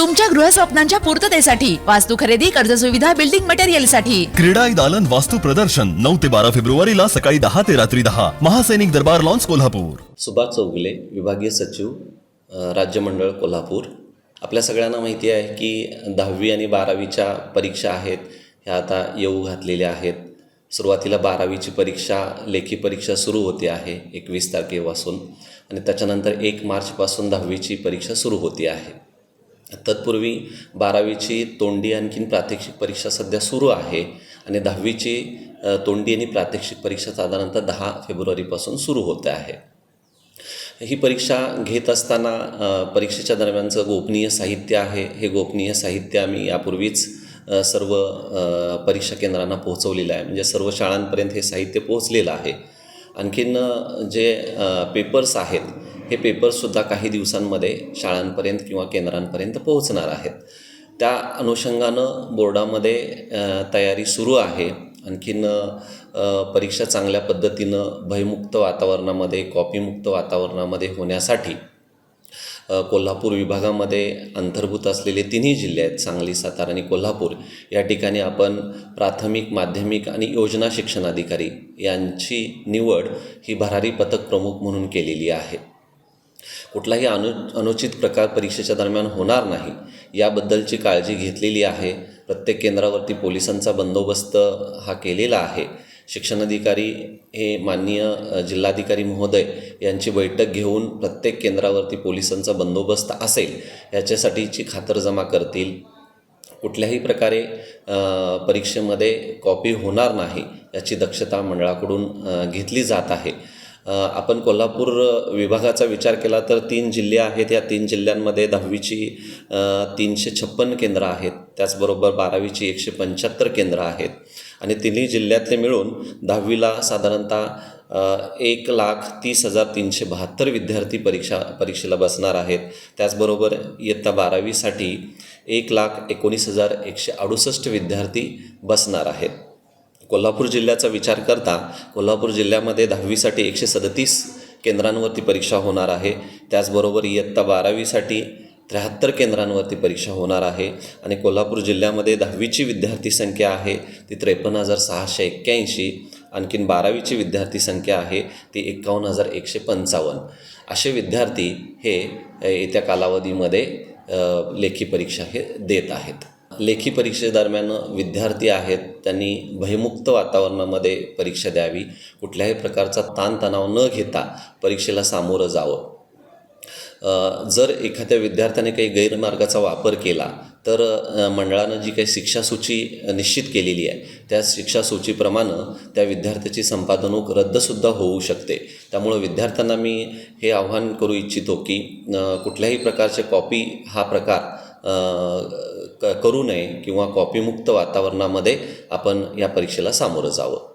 तुमच्या गृहस्वप्नांच्या पूर्ततेसाठी वास्तू खरेदी कर्ज सुविधा बिल्डिंग मटेरियलसाठी. क्रीडाई दालन वास्तु प्रदर्शन नऊ ते बारा फेब्रुवारीला सकाळी दहा ते रात्री दहा. महासैनिक दरबार लॉन्स कोल्हापूर. सुभाष चौगुले विभागीय सचिव अ, राज्यमंडळ कोल्हापूर. आपल्या सगळ्यांना माहिती आहे की दहावी आणि बारावीच्या परीक्षा आहेत. ह्या आता येऊ घातलेल्या आहेत. सुरुवातीला बारावीची परीक्षा लेखी परीक्षा सुरू होते आहे एकवीस तारखेपासून. आणि त्याच्यानंतर एक मार्चपासून दहावीची परीक्षा सुरू होते आहे. तत्पूर्वी बारावीची तोंडी आणखीन प्रात्यक्षिक परीक्षा सध्या सुरू आहे आणि दहावीची तोंडी आणि प्रात्यक्षिक परीक्षा साधारणतः दहा फेब्रुवारीपासून सुरू होते आहे. ही परीक्षा घेत असताना परीक्षेच्या दरम्यानचं गोपनीय साहित्य आहे. हे गोपनीय साहित्य आम्ही यापूर्वीच सर्व परीक्षा केंद्रांना पोहोचवलेलं आहे. म्हणजे सर्व शाळांपर्यंत हे साहित्य पोहोचलेलं आहे. आणखीन जे पेपर्स आहेत हे पेपर्ससुद्धा काही दिवसांमध्ये शाळांपर्यंत किंवा केंद्रांपर्यंत पोहोचणार आहेत. त्या अनुषंगानं बोर्डामध्ये तयारी सुरू आहे. आणखीन परीक्षा चांगल्या पद्धतीनं भयमुक्त वातावरणामध्ये कॉपीमुक्त वातावरणामध्ये होण्यासाठी कोल्हापूर विभागामध्ये अंतर्भूत असलेले तिन्ही जिल्हे आहेत सांगली सातारा आणि कोल्हापूर. या ठिकाणी आपण प्राथमिक माध्यमिक आणि योजना शिक्षणाधिकारी यांची निवड ही भरारी पथक प्रमुख म्हणून केलेली आहे. कुठलाही अनु अनुचित प्रकार परीक्षेच्या दरम्यान होणार नाही. याबद्दलची काळजी घेतलेली आहे. प्रत्येक केंद्रावरती पोलिसांचा बंदोबस्त हा केलेला आहे. शिक्षणाधिकारी हे माननीय जिल्हाधिकारी महोदय यांची बैठक घेऊन प्रत्येक केंद्रावरती पोलिसांचा बंदोबस्त असेल याच्यासाठीची खातरजमा करतील. कुठल्याही प्रकारे परीक्षेमध्ये कॉपी होणार नाही याची दक्षता मंडळाकडून घेतली जात आहे. आपण कोल्हापूर विभागाचा विचार केला तर तीन जिल्हे आहेत. या तीन जिल्ह्यांमध्ये दहावीची तीनशे छप्पन केंद्रं आहेत. त्याचबरोबर बारावीची एकशे पंच्याहत्तर केंद्रं आहेत. आणि तिन्ही जिल्ह्यातले मिळून दहावीला साधारणतः एक लाख तीस हजार तीनशे बहात्तर विद्यार्थी परीक्षा परीक्षेला बसणार आहेत. त्याचबरोबर इयत्ता बारावीसाठी एक लाख एकोणीस हजार एकशे अडुसष्ट विद्यार्थी बसणार आहेत. कोल्हापूर जिल्ह्याचा विचार करता कोल्हापूर जिल्ह्यामध्ये दहावीसाठी एकशे सदतीस केंद्रांवरती परीक्षा होणार आहे. त्याचबरोबर इयत्ता बारावीसाठी त्र्याहत्तर केंद्रांवरती परीक्षा होणार आहे आणि कोल्हापूर जिल्ह्यामध्ये दहावीची विद्यार्थी संख्या आहे ती त्रेपन्न हजार सहाशे एक्क्याऐंशी. आणखीन बारावीची विद्यार्थी संख्या आहे ती एक्कावन्न हजार एकशे पंचावन्न. असे विद्यार्थी हे येत्या कालावधीमध्ये लेखी परीक्षा हे देत आहेत. लेखी परीक्षेदरम्यान विद्यार्थी आहेत त्यांनी भयमुक्त वातावरणामध्ये परीक्षा द्यावी. कुठल्याही प्रकारचा ताणतणाव न घेता परीक्षेला सामोरं जावं. जर एखाद्या विद्यार्थ्याने काही गैरमार्गाचा वापर केला तर मंडळानं जी काही शिक्षासूची निश्चित केलेली आहे त्या शिक्षासूचीप्रमाणे त्या विद्यार्थ्याची संपादनूक रद्दसुद्धा होऊ शकते. त्यामुळं विद्यार्थ्यांना मी हे आव्हान करू इच्छितो की कुठल्याही प्रकारचे कॉपी हा प्रकार क करू नये किंवा कॉपीमुक्त वातावरणामध्ये आपण या परीक्षेला सामोरं जावं.